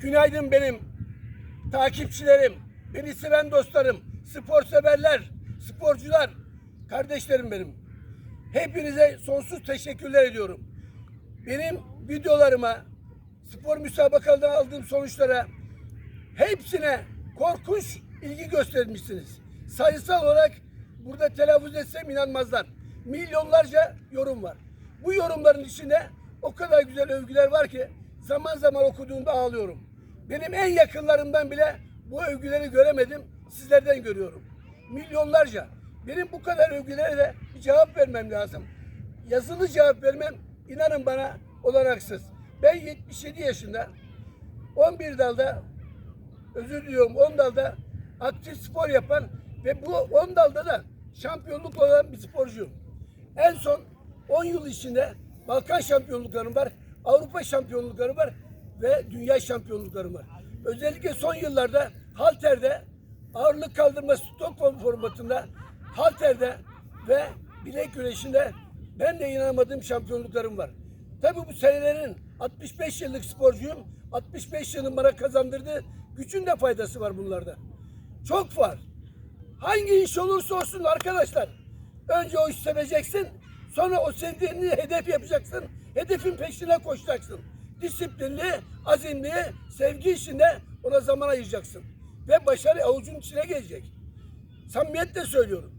Günaydın benim takipçilerim, beni seven dostlarım, spor severler, sporcular, kardeşlerim benim. Hepinize sonsuz teşekkürler ediyorum. Benim videolarıma, spor müsabakalarından aldığım sonuçlara hepsine korkunç ilgi göstermişsiniz. Sayısal olarak burada telaffuz etsem inanmazlar. Milyonlarca yorum var. Bu yorumların içinde o kadar güzel övgüler var ki zaman zaman okuduğumda ağlıyorum. Benim en yakınlarımdan bile bu övgüleri göremedim. Sizlerden görüyorum. Milyonlarca. Benim bu kadar övgülere de bir cevap vermem lazım. Yazılı cevap vermem inanın bana olanaksız. Ben 77 yaşında 11 dalda özür diliyorum 10 dalda aktif spor yapan ve bu 10 dalda da şampiyonluk olan bir sporcuyum. En son 10 yıl içinde Balkan şampiyonluklarım var, Avrupa şampiyonlukları var ve dünya şampiyonluklarım var. Özellikle son yıllarda halterde ağırlık kaldırma Stockholm formatında halterde ve bilek güreşinde ben de inanamadığım şampiyonluklarım var. Tabii bu senelerin 65 yıllık sporcuyum. 65 yılın bana kazandırdığı gücün de faydası var bunlarda. Çok var. Hangi iş olursa olsun arkadaşlar. Önce o işi seveceksin. Sonra o sevdiğini hedef yapacaksın. Hedefin peşine koşacaksın. Disiplinli, azimli, sevgi işinde ona zaman ayıracaksın. Ve başarı avucun içine gelecek. Samimiyetle söylüyorum.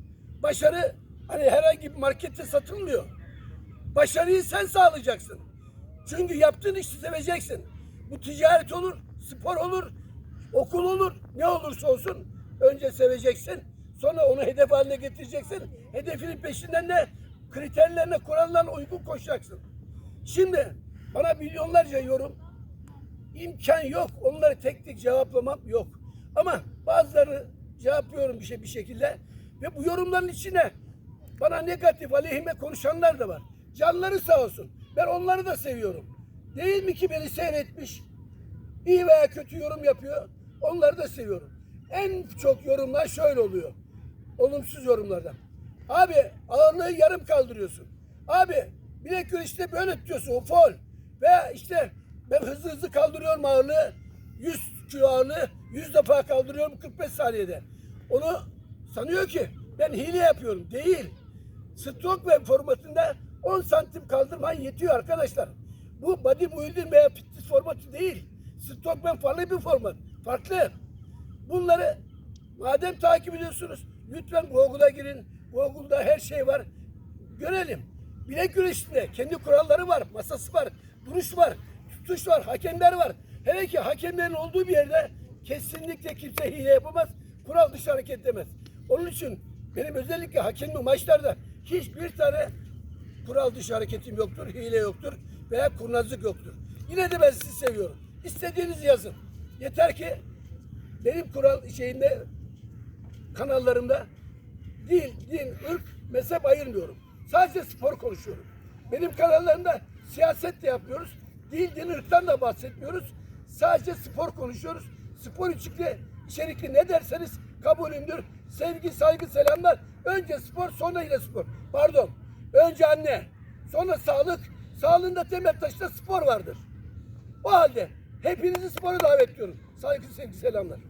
Başarı hani herhangi bir markette satılmıyor. Başarıyı sen sağlayacaksın. Çünkü yaptığın işi seveceksin. Bu ticaret olur, spor olur, okul olur, ne olursa olsun önce seveceksin. Sonra onu hedef haline getireceksin. Hedefinin peşinden de kriterlerine, kurallarına uygun koşacaksın. Şimdi bana milyonlarca yorum imkan yok. Onları tek tek cevaplamam yok. Ama bazıları cevaplıyorum bir şey bir şekilde ve bu yorumların içine bana negatif aleyhime konuşanlar da var. Canları sağ olsun. Ben onları da seviyorum. Değil mi ki beni seyretmiş? iyi veya kötü yorum yapıyor. Onları da seviyorum. En çok yorumlar şöyle oluyor. Olumsuz yorumlardan. Abi ağırlığı yarım kaldırıyorsun. Abi bilek güreşte böyle tutuyorsun. Fol. Veya işte ben hızlı hızlı kaldırıyorum ağırlığı. 100 kilo ağırlığı 100 defa kaldırıyorum 45 saniyede. Onu sanıyor ki ben hile yapıyorum. Değil. Strongman formatında 10 santim kaldırman yetiyor arkadaşlar. Bu bodybuilding veya fitness formatı değil. Strongman farklı bir format. Farklı. Bunları madem takip ediyorsunuz lütfen Google'a girin. Google'da her şey var. Görelim. Bilek güreşinde kendi kuralları var. Masası var. Duruş var. Tutuş var. Hakemler var. Hele ki hakemlerin olduğu bir yerde kesinlikle kimse hile yapamaz. Kural dışı hareket edemez. Onun için benim özellikle hakemli maçlarda hiçbir tane kural dışı hareketim yoktur, hile yoktur veya kurnazlık yoktur. Yine de ben sizi seviyorum. İstediğinizi yazın. Yeter ki benim kural şeyinde kanallarımda dil, din, ırk, mezhep ayırmıyorum. Sadece spor konuşuyorum. Benim kanallarımda siyaset de yapmıyoruz. Dil, din, ırktan da bahsetmiyoruz. Sadece spor konuşuyoruz. Spor içerikli, içerikli ne derseniz kabulümdür. Sevgi, saygı, selamlar. Önce spor, sonra yine spor. Pardon. Önce anne, sonra sağlık. Sağlığında temel taşta spor vardır. O halde hepinizi spora davet ediyorum. Saygı, sevgi, selamlar.